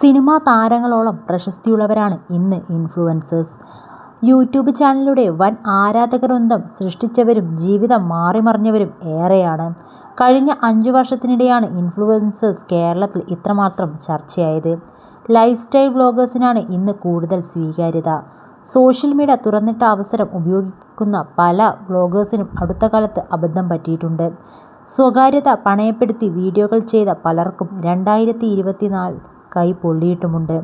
Cinema താരങ്ങളോളം പ്രശസ്തിയുള്ളവരാണ് ഇന്ന് influencers. YouTube ചാനലിലൂടെ വൻ ആരാധകവൃന്ദം സൃഷ്ടിച്ചവരും ജീവിതം മാറിമറിഞ്ഞവരും ഏറെയാണ്. കഴിഞ്ഞ അഞ്ചു വർഷത്തിനിടെയാണ് ഇൻഫ്ലുവൻസേഴ്സ് കേരളത്തിൽ ഇത്രമാത്രം ചർച്ചയായത്. ലൈഫ് സ്റ്റൈൽ വ്ലോഗേഴ്സിനാണ് ഇന്ന് കൂടുതൽ സ്വീകാര്യത. സോഷ്യൽ മീഡിയ തുറന്നിട്ട അവസരം ഉപയോഗിക്കുന്ന പല വ്ലോഗേഴ്സിനും അടുത്തകാലത്ത് അബദ്ധം പറ്റിയിട്ടുണ്ട്. സ്വകാര്യത പണയപ്പെടുത്തി വീഡിയോകൾ ചെയ്ത പലർക്കും രണ്ടായിരത്തി ഇരുപത്തിനാല് കൈപ്പൊള്ളിയിട്ടുമുണ്ട്.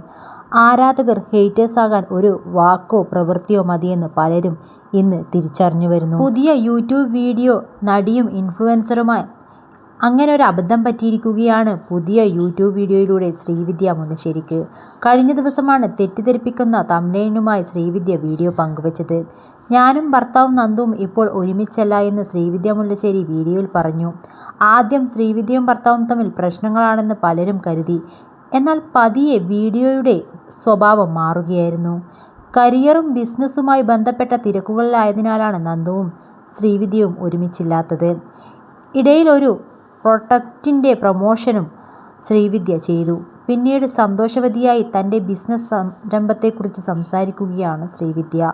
ആരാധകർ ഹേറ്റേഴ്സ് ആകാൻ ഒരു വാക്കോ പ്രവൃത്തിയോ മതിയെന്ന് പലരും ഇന്ന് തിരിച്ചറിഞ്ഞു വരുന്നു പുതിയ യൂട്യൂബ് വീഡിയോ നടിയും ഇൻഫ്ലുവൻസറുമായി അങ്ങനെ ഒരു അബദ്ധം പറ്റിയിരിക്കുകയാണ് പുതിയ യൂട്യൂബ് വീഡിയോയിലൂടെ ശ്രീവിദ്യ മുല്ലശ്ശേരിക്ക്. കഴിഞ്ഞ ദിവസമാണ് തെറ്റിദ്ധരിപ്പിക്കുന്ന തമിഴനുമായി ശ്രീവിദ്യ വീഡിയോ പങ്കുവച്ചത്. ഞാനും ഭർത്താവും നന്ദുവും ഇപ്പോൾ ഒരുമിച്ചല്ല എന്ന് ശ്രീവിദ്യ മുല്ലശ്ശേരി വീഡിയോയിൽ പറഞ്ഞു. ആദ്യം ശ്രീവിദ്യയും ഭർത്താവും തമ്മിൽ പ്രശ്നങ്ങളാണെന്ന് പലരും കരുതി. എന്നാൽ പതിയെ വീഡിയോയുടെ സ്വഭാവം മാറുകയായിരുന്നു. കരിയറും ബിസിനസ്സുമായി ബന്ധപ്പെട്ട തിരക്കുകളിലായതിനാലാണ് നന്ദുവും ശ്രീവിദ്യയും ഒരുമിച്ചില്ലാത്തത്. ഇടയിലൊരു പ്രൊഡക്റ്റിന്റെ പ്രമോഷനും ശ്രീവിദ്യ ചെയ്തു. പിന്നീട് സന്തോഷവതിയായി തന്റെ ബിസിനസ് സംരംഭത്തെക്കുറിച്ച് സംസാരിക്കുകയാണ് ശ്രീവിദ്യ.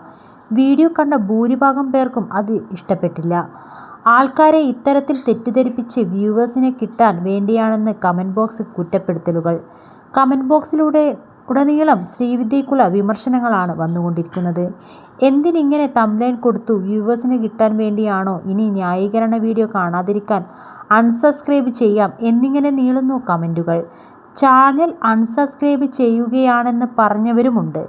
വീഡിയോ കണ്ട ഭൂരിഭാഗം പേർക്കും അത് ഇഷ്ടപ്പെട്ടില്ല. ആൾക്കാരെ ഇത്തരത്തിൽ തെറ്റിദ്ധരിപ്പിച്ച് വ്യൂവേഴ്സിനെ കിട്ടാൻ വേണ്ടിയാണെന്ന് കമന്റ് ബോക്സ് കുറ്റപ്പെടുത്തലുകൾ. കമന്റ് ബോക്സിലൂടെ ഉടനീളം ശ്രീവിദ്യയ്ക്കുള്ള വിമർശനങ്ങളാണ് വന്നുകൊണ്ടിരിക്കുന്നത്. എന്തിനിങ്ങനെ തംലൈൻ കൊടുത്തു വ്യൂവേഴ്സിന് കിട്ടാൻ വേണ്ടിയാണോ ഇനി ന്യായീകരണ വീഡിയോ കാണാതിരിക്കാൻ അൺസബ്സ്ക്രൈബ് ചെയ്യാം എന്നിങ്ങനെ നീളുന്നു കമന്റുകൾ. ചാനൽ അൺസബ്സ്ക്രൈബ് ചെയ്യുകയാണെന്ന് പറഞ്ഞവരുമുണ്ട്.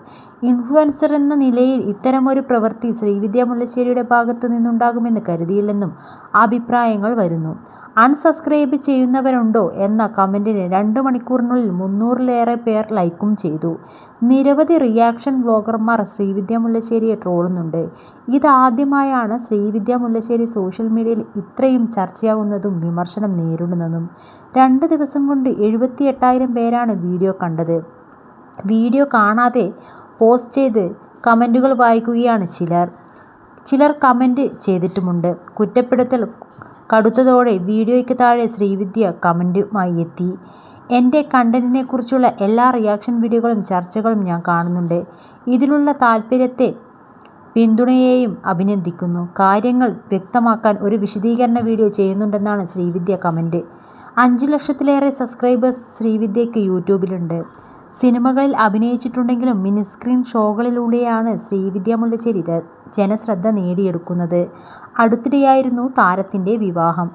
ഇൻഫ്ലുവൻസർ എന്ന നിലയിൽ ഇത്തരമൊരു പ്രവൃത്തി ശ്രീവിദ്യ മുല്ലശ്ശേരിയുടെ ഭാഗത്ത് നിന്നുണ്ടാകുമെന്ന് കരുതിയില്ലെന്നും അഭിപ്രായങ്ങൾ വരുന്നു. അൺസബ്സ്ക്രൈബ് ചെയ്യുന്നവരുണ്ടോ എന്ന കമന്റിന് രണ്ട് മണിക്കൂറിനുള്ളിൽ മുന്നൂറിലേറെ പേർ ലൈക്കും ചെയ്തു. നിരവധി റിയാക്ഷൻ ബ്ലോഗർമാർ ശ്രീവിദ്യ മുല്ലശ്ശേരിയെ ട്രോളുന്നുണ്ട്. ഇതാദ്യമായാണ് ശ്രീവിദ്യ മുല്ലശ്ശേരി സോഷ്യൽ മീഡിയയിൽ ഇത്രയും ചർച്ചയാവുന്നതും വിമർശനം നേരിടുന്നതും. രണ്ട് ദിവസം കൊണ്ട് എഴുപത്തിയെട്ടായിരം പേരാണ് വീഡിയോ കണ്ടത്. വീഡിയോ കാണാതെ പോസ്റ്റ് ചെയ്ത് കമന്റുകൾ വായിക്കുകയാണ് ചിലർ. ചിലർ കമന്റ് ചെയ്തിട്ടുമുണ്ട്. കുറ്റപ്പെടുത്തൽ കടുത്തതോടെ വീഡിയോയ്ക്ക് താഴെ ശ്രീവിദ്യ കമന്റുമായി എത്തി. എന്റെ കണ്ടന്റിനെക്കുറിച്ചുള്ള എല്ലാ റിയാക്ഷൻ വീഡിയോകളും ചർച്ചകളും ഞാൻ കാണുന്നുണ്ട്. ഇതിലുള്ള താല്പര്യത്തെ പിന്തുണയെയും അഭിനന്ദിക്കുന്നു. കാര്യങ്ങൾ വ്യക്തമാക്കാൻ ഒരു വിശദീകരണ വീഡിയോ ചെയ്യുന്നുണ്ടെന്നാണ് ശ്രീവിദ്യ കമന്റ് അഞ്ച് ലക്ഷത്തിലേറെ സബ്സ്ക്രൈബേഴ്സ് ശ്രീവിദ്യയ്ക്ക് യൂട്യൂബിലുണ്ട്. സിനിമകളിൽ അഭിനയിച്ചിട്ടുണ്ടെങ്കിലും മിനിസ്ക്രീൻ ഷോകളിലൂടെയാണ് ശ്രീവിദ്യ മുല്ലശ്ശേരി ജനശ്രദ്ധ നേടിയെടുക്കുന്നത്. അടുത്തിടെയായിരുന്നു താരത്തിന്റെ വിവാഹം.